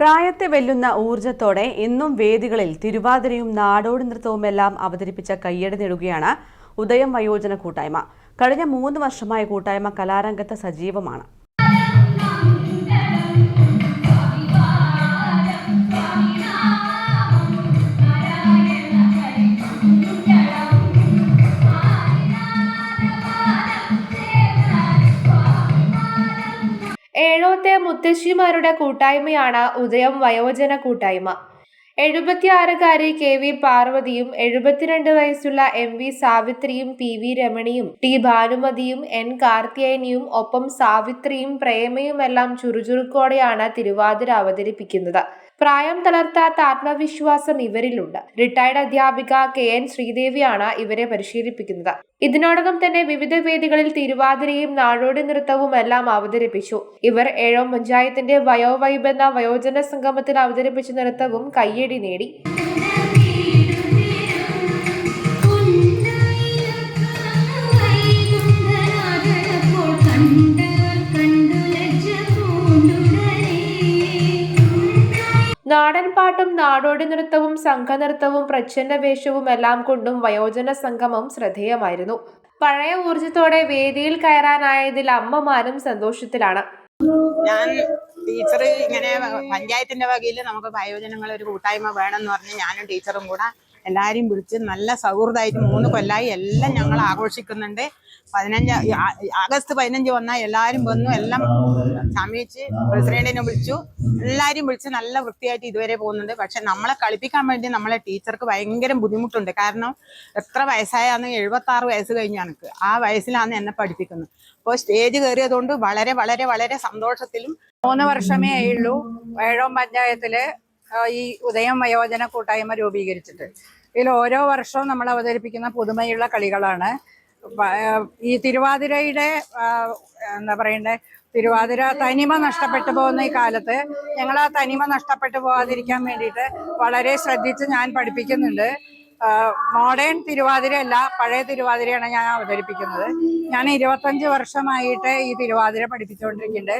പ്രായത്തെ വെല്ലുന്ന ഊർജത്തോടെ എന്നും വേദികളിൽ തിരുവാതിരയും നാടോടി നൃത്തവുമെല്ലാം അവതരിപ്പിച്ച കയ്യടി നേടുകയാണ് ഉദയം വയോജന കൂട്ടായ്മ. കഴിഞ്ഞ മൂന്ന് വർഷമായ കൂട്ടായ്മ കലാരംഗത്ത് സജീവമാണ്. ഏഴോത്തെ മുത്തശ്ശിമാരുടെ കൂട്ടായ്മയാണ് ഉദയം വയോജന കൂട്ടായ്മ. എഴുപത്തിയാറുകാരി കെ വി പാർവതിയും എഴുപത്തിരണ്ട് വയസ്സുള്ള എം വി സാവിത്രിയും പി വി രമണിയും ടി ഭാനുമതിയും എൻ കാർത്തിയനിയും ഒപ്പം സാവിത്രിയും പ്രേമയുമെല്ലാം ചുറുചുറുക്കോടെയാണ് തിരുവാതിര അവതരിപ്പിക്കുന്നത്. പ്രായം തളർത്താത്ത ആത്മവിശ്വാസം ഇവരിലുണ്ട്. റിട്ടയർഡ് അധ്യാപിക കെ എൻ ശ്രീദേവിയാണ് ഇവരെ പരിശീലിപ്പിക്കുന്നത്. ഇതിനോടകം തന്നെ വിവിധ വേദികളിൽ തിരുവാതിരയും നാടോടി നൃത്തവും എല്ലാം അവതരിപ്പിച്ചു. ഇവർ ഏഴോം പഞ്ചായത്തിന്റെ വയോവൈബ് എന്ന വയോജന സംഗമത്തിൽ അവതരിപ്പിച്ച നൃത്തവും കയ്യടി നേടി. നാടൻ പാട്ടും നാടോടി നൃത്തവും സംഘനൃത്തവും പ്രച്ഛന്ന വേഷവും എല്ലാം കൊണ്ടും വയോജന സംഗമം ശ്രദ്ധേയമായിരുന്നു. പഴയ ഊർജത്തോടെ വേദിയിൽ കയറാനായതിൽ അമ്മമാരും സന്തോഷത്തിലാണ്. ഞാൻ ടീച്ചർ ഇങ്ങനെ പഞ്ചായത്തിന്റെ വകയിൽ നമുക്ക് വയോജനങ്ങൾ ഒരു കൂട്ടായ്മ എന്ന് പറഞ്ഞ് ഞാനും ടീച്ചറും കൂടെ എല്ലാവരെയും വിളിച്ച് നല്ല സൗഹൃദമായിട്ട് മൂന്ന് കൊല്ലായി എല്ലാം ഞങ്ങൾ ആഘോഷിക്കുന്നുണ്ട്. പതിനഞ്ച് ആഗസ്റ്റ് പതിനഞ്ച് വന്നാൽ എല്ലാവരും വന്നു എല്ലാം സമീപിച്ച് പ്രസിഡന്റിനെ വിളിച്ചു. എല്ലാവരും വിളിച്ച് നല്ല വൃത്തിയായിട്ട് ഇതുവരെ പോകുന്നുണ്ട്. പക്ഷെ നമ്മളെ കളിപ്പിക്കാൻ വേണ്ടി നമ്മളെ ടീച്ചർക്ക് ഭയങ്കര ബുദ്ധിമുട്ടുണ്ട്. കാരണം എത്ര വയസ്സായാന്ന് എഴുപത്തി ആറ് വയസ്സ് കഴിഞ്ഞാണ് ആ വയസ്സിലാണ് എന്നെ പഠിപ്പിക്കുന്നത്. അപ്പോൾ സ്റ്റേജ് കയറിയതുകൊണ്ട് വളരെ വളരെ വളരെ സന്തോഷത്തിലും മൂന്ന് വർഷമേ ആയുള്ളൂ. ഏഴോം പഞ്ചായത്തിൽ ഈ ഉദയം വയോജന കൂട്ടായ്മ രൂപീകരിച്ചിട്ട്. ഇതിൽ ഓരോ വർഷവും നമ്മൾ അവതരിപ്പിക്കുന്ന പുതുമയുള്ള കളികളാണ്. ഈ തിരുവാതിരയുടെ എന്താ പറയണ്ടേ തിരുവാതിര തനിമ നഷ്ടപ്പെട്ടു പോകുന്ന ഈ കാലത്ത് ഞങ്ങൾ ആ തനിമ നഷ്ടപ്പെട്ടു പോകാതിരിക്കാൻ വേണ്ടിയിട്ട് വളരെ ശ്രദ്ധിച്ച് ഞാൻ പഠിപ്പിക്കുന്നുണ്ട്. മോഡേൺ തിരുവാതിരയല്ല പഴയ തിരുവാതിരയാണ് ഞാൻ അവതരിപ്പിക്കുന്നത്. ഞാൻ ഇരുപത്തഞ്ച് വർഷമായിട്ട് ഈ തിരുവാതിര പഠിപ്പിച്ചുകൊണ്ടിരിക്കുന്നുണ്ട്.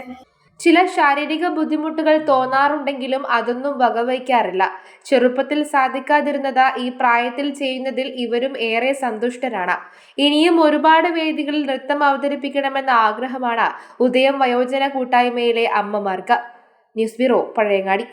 ചില ശാരീരിക ബുദ്ധിമുട്ടുകൾ തോന്നാറുണ്ടെങ്കിലും അതൊന്നും വകവയ്ക്കാറില്ല. ചെറുപ്പത്തിൽ സാധിക്കാതിരുന്നത് ഈ പ്രായത്തിൽ ചെയ്യുന്നതിൽ ഇവരും ഏറെ സന്തുഷ്ടരാണ്. ഇനിയും ഒരുപാട് വേദികളിൽ നൃത്തം അവതരിപ്പിക്കണമെന്ന ആഗ്രഹമാണ് ഉദയം വയോജന കൂട്ടായ്മയിലെ അമ്മമാർക്ക്. News bureau Pazhayangadi.